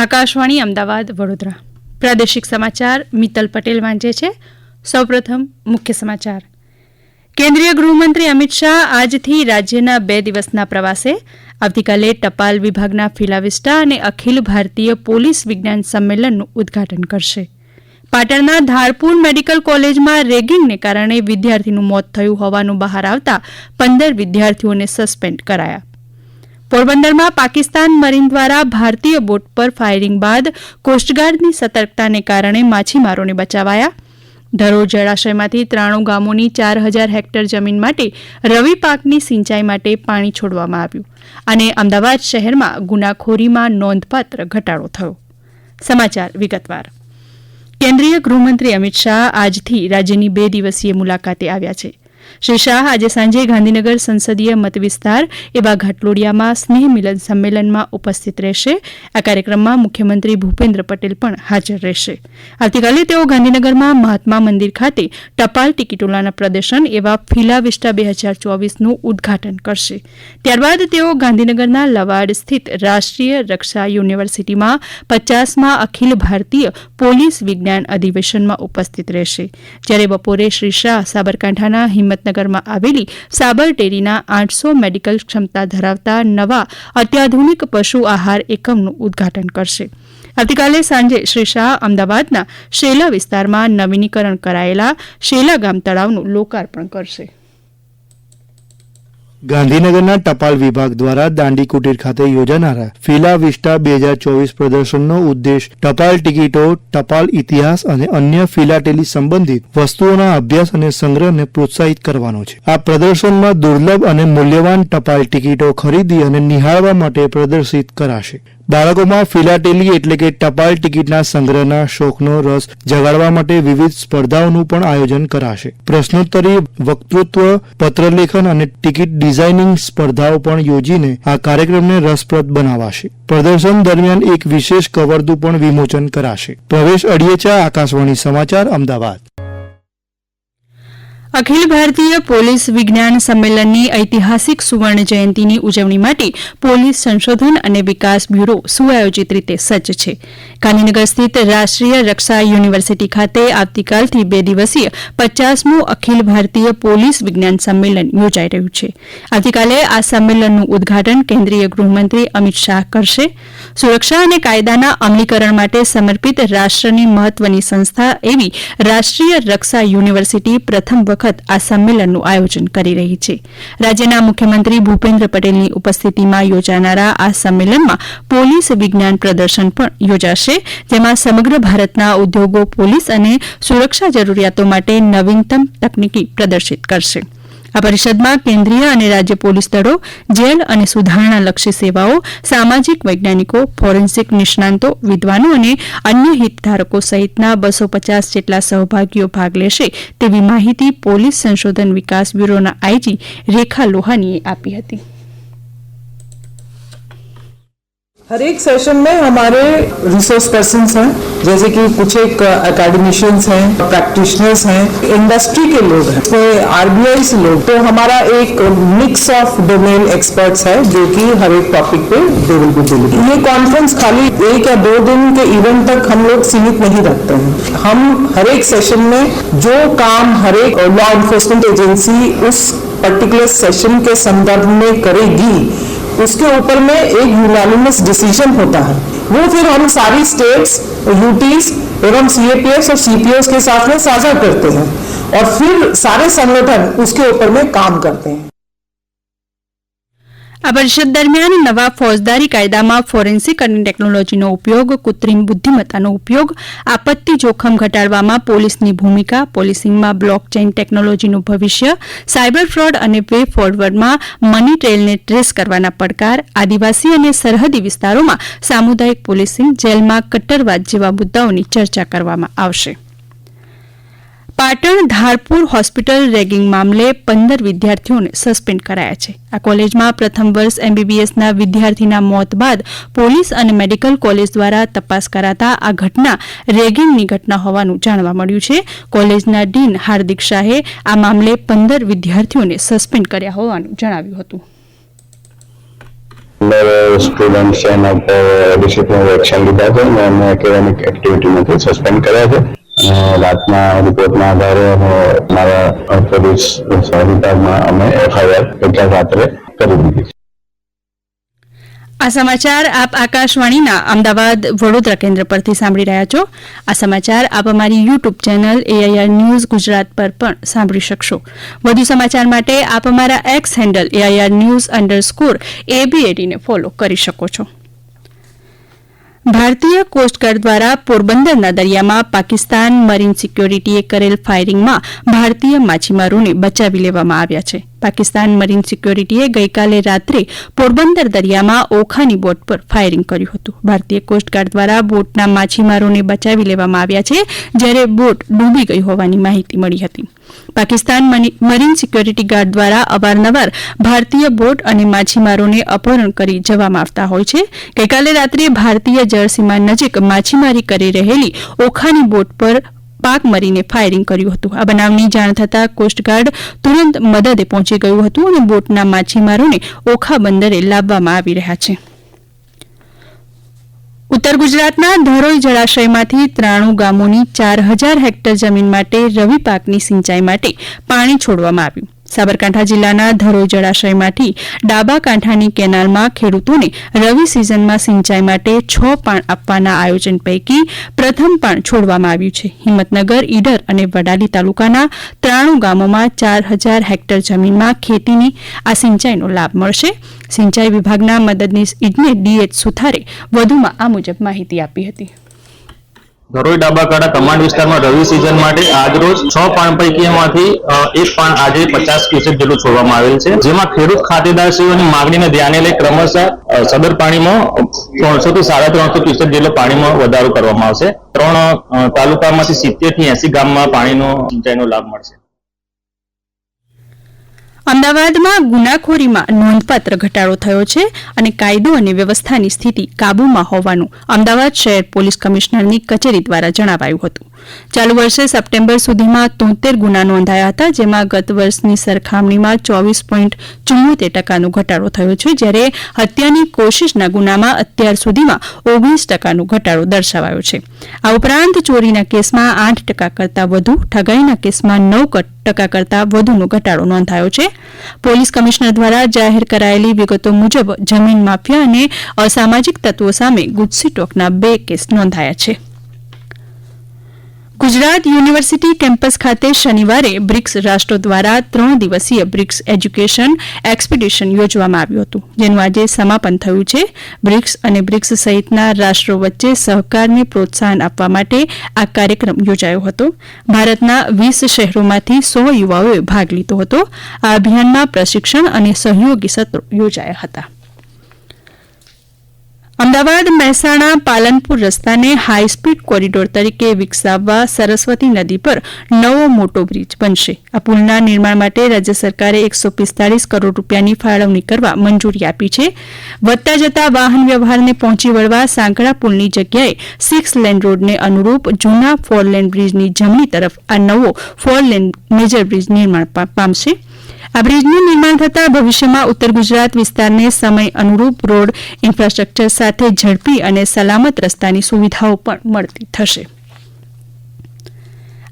આકાશવાણી અમદાવાદ, વડોદરા. પ્રાદેશિક સમાચાર મિત્તલ પટેલ વાંચે છે. સૌપ્રથમ મુખ્ય સમાચાર. કેન્દ્રીય ગૃહમંત્રી અમિત શાહ આજથી રાજ્યના બે દિવસના પ્રવાસે. આવતીકાલે ટપાલ વિભાગના ફિલાવિસ્ટા અને અખિલ ભારતીય પોલીસ વિજ્ઞાન સંમેલનનું ઉદઘાટન કરશે. પાટણના ધારપુર મેડિકલ કોલેજમાં રેગિંગને કારણે વિદ્યાર્થીનું મોત થયું હોવાનું બહાર આવતા પંદર વિદ્યાર્થીઓને સસ્પેન્ડ કરાયા. પોરબંદરમાં પાકિસ્તાન મરીન દ્વારા ભારતીય બોટ પર ફાયરિંગ બાદ કોસ્ટગાર્ડની સતર્કતાને કારણે માછીમારોને બચાવાયા. ધરોર જળાશયમાંથી ત્રાણું ગામોની ચાર હજાર હેક્ટર જમીન માટે રવિ પાકની સિંચાઈ માટે પાણી છોડવામાં આવ્યું અને અમદાવાદ શહેરમાં ગુનાખોરીમાં નોંધપાત્ર ઘટાડો થયો. સમાચાર વિગતવાર. કેન્દ્રીય ગૃહમંત્રી અમિત શાહ આજથી રાજ્યની બે દિવસીય મુલાકાતે આવ્યા છે. શ્રી શાહ આજે સાંજે ગાંધીનગર સંસદીય મતવિસ્તાર એવા ઘાટલોડિયામાં સ્નેહ મિલન સંમેલનમાં ઉપસ્થિત રહેશે. આ કાર્યક્રમમાં મુખ્યમંત્રી ભૂપેન્દ્ર પટેલ પણ હાજર રહેશે. આવતીકાલે તેઓ ગાંધીનગરમાં મહાત્મા મંદિર ખાતે ટપાલ ટિકિટોલાના પ્રદર્શન એવા ફિલા વિસ્ટા બે હજાર ચોવીસનું ઉદઘાટન કરશે. ત્યારબાદ તેઓ ગાંધીનગરના લવાડ સ્થિત રાષ્ટ્રીય રક્ષા યુનિવર્સિટીમાં પચાસમાં અખિલ ભારતીય પોલીસ વિજ્ઞાન અધિવેશનમાં ઉપસ્થિત રહેશે. જ્યારે બપોરે શ્રી શાહ સાબરકાંઠાના હિંમતનગરમાં આવેલી સાબર ડેરીના આઠસો મેડિકલ ક્ષમતા ધરાવતા નવા અત્યાધુનિક પશુ આહાર એકમનું ઉદઘાટન કરશે. આવતીકાલે સાંજે શ્રી શાહ અમદાવાદના શેલા વિસ્તારમાં નવીનીકરણ કરાયેલા શેલા ગામ તળાવનું લોકાર્પણ કરશે. ગાંધીનગરના ટપાલ વિભાગ દ્વારા દાંડી કુટીર ખાતે યોજાનારા ફિલા વિસ્ટા બે હજાર ચોવીસ પ્રદર્શનનો ઉદ્દેશ ટપાલ ટિકિટો, ટપાલ ઇતિહાસ અને અન્ય ફિલાટેલી સંબંધિત વસ્તુઓના અભ્યાસ અને સંગ્રહને પ્રોત્સાહિત કરવાનો છે. આ પ્રદર્શનમાં દુર્લભ અને મૂલ્યવાન ટપાલ ટિકિટો ખરીદી અને નિહાળવા માટે પ્રદર્શિત કરાશે. બાળકોમાં ફિલાટેલી એટલે કે ટપાલ ટિકિટના સંગ્રહના શોખનો રસ જગાડવા માટે વિવિધ સ્પર્ધાઓનું પણ આયોજન કરાશે. પ્રશ્નોત્તરી વક્તૃત્વ, પત્રલેખન અને ટિકિટ ડિઝાઇનિંગ સ્પર્ધાઓ પણ યોજીને આ કાર્યક્રમને રસપ્રદ બનાવાશે. પ્રદર્શન દરમિયાન એક વિશેષ કવરનું પણ વિમોચન કરાશે. પ્રવેશ અડિયેચા આકાશવાણી સમાચાર, અમદાવાદ. અખિલ ભારતીય પોલીસ વિજ્ઞાન સંમેલનની ઐતિહાસિક સુવર્ણ જયંતિની ઉજવણી માટે પોલીસ સંશોધન અને વિકાસ બ્યુરો સુઆયોજિત રીતે સજ્જ છે. ગાંધીનગર સ્થિત રાષ્ટ્રીય રક્ષા યુનિવર્સિટી ખાતે આવતીકાલથી બે દિવસીય પચાસમું અખિલ ભારતીય પોલીસ વિજ્ઞાન સંમેલન યોજાઈ રહ્યું છે. આવતીકાલે આ સંમેલનનું ઉદઘાટન કેન્દ્રીય ગૃહમંત્રી અમિત શાહ કરશે. સુરક્ષા અને કાયદાના અમલીકરણ માટે સમર્પિત રાષ્ટ્રની મહત્વની સંસ્થા એવી રાષ્ટ્રીય રક્ષા યુનિવર્સિટી પ્રથમ વખત આ સંમેલનનું આયોજન કરી રહી છે. રાજ્યના મુખ્યમંત્રી ભૂપેન્દ્ર પટેલની ઉપસ્થિતિમાં યોજાનારા આ સંમેલનમાં પોલીસ વિજ્ઞાન પ્રદર્શન પણ યોજાશે, જેમાં સમગ્ર ભારતના ઉદ્યોગો પોલીસ અને સુરક્ષા જરૂરિયાતો માટે નવીનતમ તકનીકી પ્રદર્શિત કરશે. આ પરિષદમાં કેન્દ્રીય અને રાજ્ય પોલીસ દળો, જેલ અને સુધારણાલક્ષી સેવાઓ, સામાજિક વૈજ્ઞાનિકો, ફોરેન્સિક નિષ્ણાંતો, વિદ્વાનો અને અન્ય હિતધારકો સહિતના બસો પચાસ જેટલા સહભાગીઓ ભાગ લેશે તેવી માહિતી પોલીસ સંશોધન વિકાસ બ્યુરોના આઈજી રેખા લોહાનીએ આપી હતી. हर एक सेशन में हमारे रिसोर्स पर्सन हैं, जैसे कि कुछ एक अकेडमिशियंस हैं प्रैक्टिशनर्स हैं इंडस्ट्री के लोग हैं, कोई आरबीआई से लोग। तो हमारा एक मिक्स ऑफ़ डोमेन एक्सपर्ट्स है, जो कि हर एक टॉपिक पे दे विल बी डिलीवर ये कॉन्फ्रेंस खाली एक या दो दिन के इवेंट तक हम लोग सीमित नहीं रखते हैं। हम हर एक सेशन में जो काम हर एक लॉ इन्फोर्समेंट एजेंसी उस पर्टिकुलर सेशन के संदर्भ में करेगी उसके ऊपर में एक यूनानिमस डिसीज़न होता है। वो फिर हम सारी स्टेट्स यूटीज एवं सीएपीएफ और सीपीओ के साथ में साझा करते हैं और फिर सारे संगठन उसके ऊपर में काम करते हैं। આ પરિષદ દરમિયાન નવા ફોજદારી કાયદામાં ફોરેન્સિક અને ટેકનોલોજીનો ઉપયોગ, કૃત્રિમ બુદ્ધિમત્તાનો ઉપયોગ, આપત્તિ જોખમ ઘટાડવામાં પોલીસની ભૂમિકા, પોલીસિંગમાં બ્લોકચેઇન ટેકનોલોજીનું ભવિષ્ય, સાયબર ફ્રોડ અને વે ફોરવર્ડમાં મની ટ્રેલને ટ્રેસ કરવાના પડકાર, આદિવાસી અને સરહદી વિસ્તારોમાં સામુદાયિક પોલીસિંગ જેલમાં કટ્ટરવાદ જેવા મુદ્દાઓની ચર્ચા કરવામાં આવશે. પાટણ ધારપુર હોસ્પિટલ રેગિંગ મામલે પંદર વિદ્યાર્થીઓને સસ્પેન્ડ કરાયા છે. આ કોલેજમાં પ્રથમ વર્ષ એમબીબીએસના વિદ્યાર્થીના મોત બાદ પોલીસ અને મેડિકલ કોલેજ દ્વારા તપાસ કરાતા આ ઘટના રેગિંગની ઘટના હોવાનું જાણવા મળ્યું છે. કોલેજના ડીન હાર્દિક શાહે આ મામલે પંદર વિદ્યાર્થીઓને સસ્પેન્ડ કર્યા હોવાનું જણાવ્યું હતું. સ્ટુડન્ટ્સ એક્શન લીધા છે અને એકેડેમિક એક્ટિવિટીમાંથી સસ્પેન્ડ કર્યા છે. રાતના રિપોર્ટના આધારે મારા પોલીસ વિભાગમાં અમે એફઆઈઆર એટલા રાત્રે કરી દીધી આ સમાચાર આપ આકાશવાણીના અમદાવાદ વડોદરા કેન્દ્ર પરથી સાંભળી રહ્યા છો. આ સમાચાર આપ અમારી YouTube channel AIR news Gujarat પર પણ સાંભળી શકશો. વધુ સમાચાર માટે આપ અમારા X handle AIR news underscore એબીએડીને follow કરી શકો છો. ભારતીય કોસ્ટગાર્ડ દ્વારા પોરબંદરના દરિયામાં પાકિસ્તાન મરીન સિક્યોરિટીએ કરેલ ફાયરિંગમાં ભારતીય માછીમારોને બચાવી લેવામાં આવ્યા છે. પાકિસ્તાન મરીન સિક્યોરિટીએ ગઈકાલે રાત્રે પોરબંદર દરિયામાં ઓખાની બોટ પર ફાયરિંગ કર્યું હતું. ભારતીય કોસ્ટગાર્ડ દ્વારા બોટના માછીમારોને બચાવી લેવામાં આવ્યા છે, જ્યારે બોટ ડૂબી ગઈ હોવાની માહિતી મળી હતી. પાકિસ્તાન મરીન સિક્યોરિટી ગાર્ડ દ્વારા અવારનવાર ભારતીય બોટ અને માછીમારોને અપહરણ કરી જવામાં આવતા હોય છે. ગઈકાલે રાત્રે ભારતીય જળસીમા નજીક માછીમારી કરી રહેલી ઓખાની બોટ પર પાક મરીને ફાયરિંગ કર્યું હતું. આ બનાવની જાણ થતાં કોસ્ટગાર્ડ તુરંત મદદે પહોંચી ગયું હતું અને બોટના માછીમારોને ઓખા બંદરે લાવવામાં આવી રહ્યા છે. ઉત્તર ગુજરાતના ધરોઈ જળાશયમાંથી ત્રાણું ગામોની ચાર હજાર હેક્ટર જમીન માટે રવિ પાકની સિંચાઈ માટે પાણી છોડવામાં આવ્યું. સાબરકાંઠા જિલ્લાના ધરોઈ જળાશયમાંથી ડાબા કાંઠાની કેનાલમાં ખેડૂતોને રવિ સિઝનમાં સિંચાઈ માટે છ પાણ આપવાના આયોજન પૈકી પ્રથમ પાણ છોડવામાં આવ્યું છે. હિંમતનગર, ઈડર અને વડાલી તાલુકાના ત્રાણું ગામોમાં ચાર હજાર હેક્ટર જમીનમાં ખેતીની આ સિંચાઈનો લાભ મળશે. સિંચાઈ વિભાગના મદદનીશ ઇજનેર ડીએચ સુથારે વધુમાં આ મુજબ માહિતી આપી હતી. ધરોઈ ડાબાકાડા કમાન્ડ વિસ્તારમાં રવિ સિઝન માટે આજરોજ છ પાણ પૈકીમાંથી એક પાણ આજે પચાસ ક્યુસેક જેટલું છોડવામાં આવેલ છે. જેમાં ખેડૂત ખાતેદારશ્રીઓની માગણીને ધ્યાને લઈ ક્રમશઃ સદર પાણીમાં ત્રણસો થી સાડા ત્રણસો ક્યુસેક જેટલો પાણીમાં વધારો કરવામાં આવશે. ત્રણ તાલુકામાંથી સિત્તેરથી એસી ગામમાં પાણીનો સિંચાઈનો લાભ મળશે. અમદાવાદમાં ગુનાખોરીમાં નોંધપાત્ર ઘટાડો થયો છે અને કાયદો અને વ્યવસ્થાની સ્થિતિ કાબૂમાં હોવાનું અમદાવાદ શહેર પોલીસ કમિશનરની કચેરી દ્વારા જણાવાયું હતું. ચાલુ વર્ષે સપ્ટેમ્બર સુધીમાં તોતેર ગુના નોંધાયા હતા, જેમાં ગત વર્ષની સરખામણીમાં ચોવીસ પોઈન્ટ ચુમ્મોતેર ટકાનો ઘટાડો થયો છે, જ્યારે હત્યાની કોશિશના ગુનામાં અત્યાર સુધીમાં ઓગણીસ ટકાનો ઘટાડો દર્શાવાયો છે. આ ઉપરાંત ચોરીના કેસમાં આઠ ટકા કરતાં વધુ, ઠગાઈના કેસમાં નવ ટકા કરતાં વધુનો ઘટાડો નોંધાયો છે. પોલીસ કમિશનર દ્વારા જાહેર કરાયેલી વિગતો મુજબ જમીન માફિયા અને અસામાજિક તત્વો સામે ગુજસી ટોકના બે કેસ નોંધાયા છે. ગુજરાત યુનિવર્સિટી કેમ્પસ ખાતે શનિવારે બ્રિક્સ રાષ્ટ્રો દ્વારા ત્રણ દિવસીય બ્રિક્સ એજ્યુકેશન એક્સપિડિશન યોજવામાં આવ્યું હતું, જેનું આજે સમાપન થયું છે. બ્રિક્સ અને બ્રિક્સ સહિતના રાષ્ટ્રો વચ્ચે સહકારને પ્રોત્સાહન આપવા માટે આ કાર્યક્રમ યોજાયો હતો. ભારતના વીસ શહેરોમાંથી સો યુવાઓએ ભાગ લીધો હતો. આ અભિયાનમાં પ્રશિક્ષણ અને સહયોગી સત્રો યોજાયા હતા. અમદાવાદ મહેસાણા પાલનપુર રસ્તાને હાઈસ્પીડ કોરિડોર તરીકે વિકસાવવા સરસ્વતી નદી પર નવો મોટો બ્રિજ બનશે. આ પુલના નિર્માણ માટે રાજ્ય સરકારે એકસો પિસ્તાળીસ કરોડ રૂપિયાની ફાળવણી કરવા મંજૂરી આપી છે. વધતા જતા વાહન વ્યવહારને પહોંચી વળવા સાંકડા પુલની જગ્યાએ સિક્સ લેન રોડને અનુરૂપ જૂના ફોર લેન બ્રિજની જમણી તરફ આ નવો ફોર લેન મેજર બ્રિજ નિર્માણ પામશે. આ બ્રિજનું નિર્માણ થતાં ભવિષ્યમાં ઉત્તર ગુજરાત વિસ્તારને સમય અનુરૂપ રોડ ઇન્ફ્રાસ્ટ્રક્ચર સાથે ઝડપી અને સલામત રસ્તાની સુવિધાઓ પણ મળતી થશે.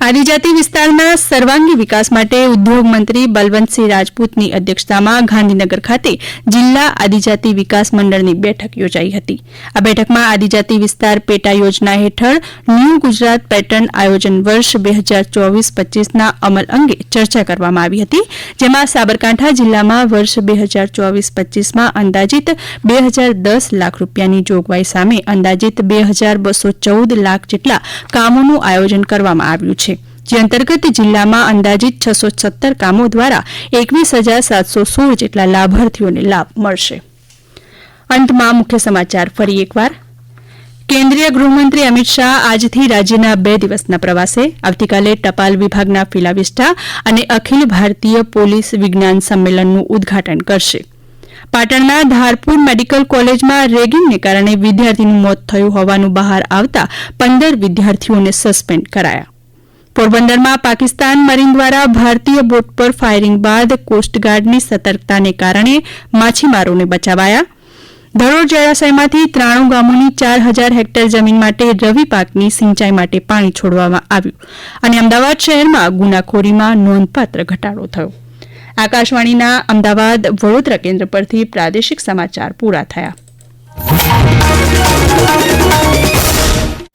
આદિજાતિ વિસ્તારના સર્વાંગી વિકાસ માટે ઉદ્યોગ મંત્રી બલવંતસિંહ રાજપૂતની અધ્યક્ષતામાં ગાંધીનગર ખાતે જિલ્લા આદિજાતિ વિકાસ મંડળની બેઠક યોજાઈ હતી. આ બેઠકમાં આદિજાતિ વિસ્તાર પેટા યોજના હેઠળ ન્યૂ ગુજરાત પેટર્ન આયોજન વર્ષ બે હજાર ચોવીસ પચીસના અમલ અંગે ચર્ચા કરવામાં આવી હતી, જેમાં સાબરકાંઠા જિલ્લામાં વર્ષ બે હજાર ચોવીસ પચીસમાં અંદાજિત બે હજાર દસ લાખ રૂપિયાની જોગવાઈ સામે અંદાજિત બે હજાર બસો ચૌદ લાખ જેટલા કામોનું આયોજન કરવામાં આવ્યું છે. જે અંતર્ગત જિલ્લામાં અંદાજિત છસો સત્તર કામો દ્વારા એકવીસ હજાર સાતસો સોળ જેટલા લાભાર્થીઓને લાભ મળશે. અંતમાં મુખ્ય સમાચાર ફરી એકવાર. કેન્દ્રીય ગૃહમંત્રી અમિત શાહ આજથી રાજ્યના બે દિવસના પ્રવાસે, આવતીકાલે ટપાલ વિભાગના ફિલાવિસ્ટા અને અખિલ ભારતીય પોલીસ વિજ્ઞાન સંમેલનનું ઉદઘાટન કરશે. પાટણના ધારપુર મેડિકલ કોલેજમાં રેગિંગને કારણે વિદ્યાર્થીનું મોત થયું હોવાનું બહાર આવતા પંદર વિદ્યાર્થીઓને સસ્પેન્ડ કરાયા. પોરબંદરમાં પાકિસ્તાન મરીન દ્વારા ભારતીય બોટ પર ફાયરિંગ બાદ કોસ્ટગાર્ડની સતર્કતાને કારણે માછીમારોને બચાવાયા. ધરોડ જળાશયમાંથી ત્રાણું ગામોની ચાર હજાર હેક્ટર જમીન માટે રવિ પાકની સિંચાઈ માટે પાણી છોડવામાં આવ્યું અને અમદાવાદ શહેરમાં ગુનાખોરીમાં નોંધપાત્ર ઘટાડો થયો. આકાશવાણીના અમદાવાદ વડોદરા કેન્દ્ર પરથી પ્રાદેશિક સમાચાર પૂરા થયા.